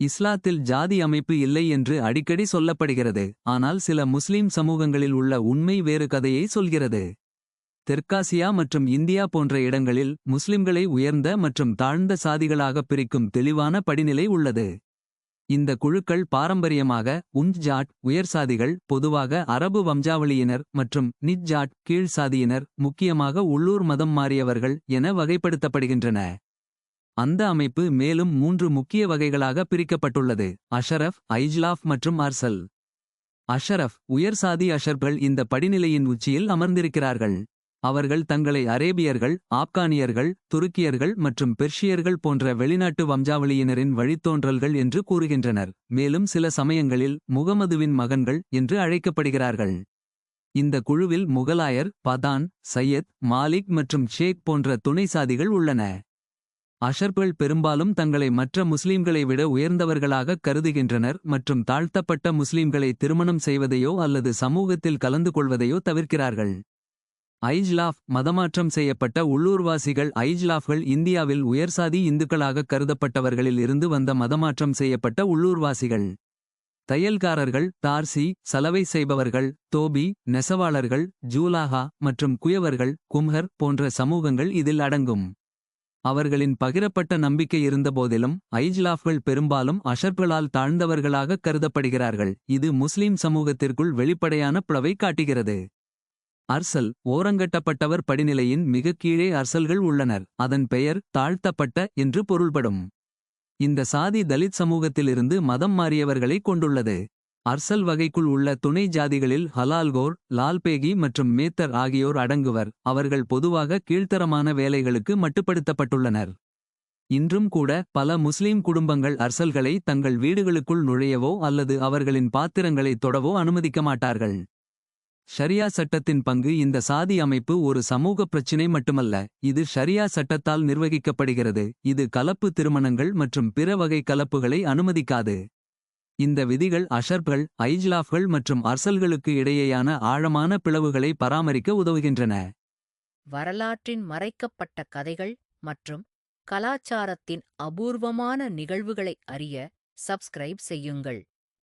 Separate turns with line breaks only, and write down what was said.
இஸ்லாத்தில் ஜாதி அமைப்பு இல்லை என்று அடிக்கடி சொல்லப்படுகிறது. ஆனால் சில முஸ்லிம் சமூகங்களில் உள்ள உண்மை வேறு கதையை சொல்கிறது. தெற்காசியா மற்றும் இந்தியா போன்ற இடங்களில் முஸ்லிம்களை உயர்ந்த மற்றும் தாழ்ந்த சாதிகளாக பிரிக்கும் தெளிவான படிநிலை உள்ளது. இந்த குழுக்கள் பாரம்பரியமாக உஞ்ச் ஜாட் உயர் சாதிகள் பொதுவாக அரபு வம்சாவளியினர் மற்றும் நிஜ் ஜாட் கீழ் சாதியினர் முக்கியமாக உள்ளூர் மதம் மாறியவர்கள் என வகைப்படுத்தப்படுகின்றன. அந்த அமைப்பு மேலும் மூன்று முக்கிய வகைகளாக பிரிக்கப்பட்டுள்ளது. அஷரஃப் ஐஜ்லாஃப் மற்றும் அர்சல். அஷரஃப் உயர் சாதி அஷர்கள் இந்த படிநிலையின் உச்சியில் அமர்ந்திருக்கிறார்கள். அவர்கள் தங்களை அரேபியர்கள் ஆப்கானியர்கள் துருக்கியர்கள் மற்றும் பெர்ஷியர்கள் போன்ற வெளிநாட்டு வம்சாவளியினரின் வழித்தோன்றல்கள் என்று கூறுகின்றனர். மேலும் சில சமயங்களில் முகமதுவின் மகன்கள் என்று அழைக்கப்படுகிறார்கள். இந்த குழுவில் முகலாயர் பதான் சையத் மாலிக் மற்றும் ஷேக் போன்ற துணை சாதிகள் உள்ளன. அஷர்கள் பெரும்பாலும் தங்களை மற்ற முஸ்லீம்களை விட உயர்ந்தவர்களாக கருதுகின்றனர் மற்றும் தாழ்த்தப்பட்ட முஸ்லீம்களை திருமணம் செய்வதையோ அல்லது சமூகத்தில் கலந்து கொள்வதையோ தவிர்க்கிறார்கள். ஐஜ்லாஃப் மதமாற்றம் செய்யப்பட்ட உள்ளூர்வாசிகள் ஐஜ்லாஃப்கள் இந்தியாவில் உயர்சாதி இந்துக்களாக கருதப்பட்டவர்களில் இருந்து வந்த மதமாற்றம் செய்யப்பட்ட உள்ளூர்வாசிகள். தையல்காரர்கள் தார்சி சலவை செய்பவர்கள் தோபி நெசவாளர்கள் ஜூலாஹா மற்றும் குயவர்கள் கும்ஹர் போன்ற சமூகங்கள் இதில் அடங்கும். அவர்களின் பகிரப்பட்ட நம்பிக்கை இருந்தபோதிலும் ஐஜ்லாஃப்கள் பெரும்பாலும் அஷர்களால் தாழ்ந்தவர்களாக கருதப்படுகிறார்கள். இது முஸ்லிம் சமூகத்திற்குள் வெளிப்படையான பிளவை காட்டுகிறது. அர்சல் ஓரங்கட்டப்பட்டவர் படிநிலையின் மிகக் கீழே அர்சல்கள் உள்ளனர். அதன் பெயர் தாழ்த்தப்பட்ட என்று பொருள்படும். இந்த சாதி தலித் சமூகத்திலிருந்து மதம் மாறியவர்களை கொண்டுள்ளது. அர்சல் வகைக்குள் உள்ள துணை ஜாதிகளில் ஹலால்கோர் லால்பேகி மற்றும் மேத்தர் ஆகியோர் அடங்குவர். அவர்கள் பொதுவாக கீழ்த்தரமான வேலைகளுக்கு மட்டுப்படுத்தப்பட்டுள்ளனர். இன்றும் கூட பல முஸ்லிம் குடும்பங்கள் அர்சல்களை தங்கள் வீடுகளுக்குள் நுழையவோ அல்லது அவர்களின் பாத்திரங்களை தொடவோ அனுமதிக்க மாட்டார்கள். ஷரியா சட்டத்தின் பங்கு இந்த சாதி அமைப்பு ஒரு சமூக பிரச்சினை மட்டுமல்ல. இது ஷரியா சட்டத்தால் நிர்வகிக்கப்படுகிறது. இது கலப்பு திருமணங்கள் மற்றும் பிற வகை கலப்புகளை அனுமதிக்காது. இந்த விதிகள் அஷர்கள் ஐஜ்லாஃப்கள் மற்றும் அர்சல்களுக்கு இடையேயான ஆழமான பிளவுகளை பராமரிக்க உதவுகின்றன.
வரலாற்றின் மறைக்கப்பட்ட கதைகள் மற்றும் கலாச்சாரத்தின் அபூர்வமான நிகழ்வுகளை அறிய சப்ஸ்கிரைப் செய்யுங்கள்.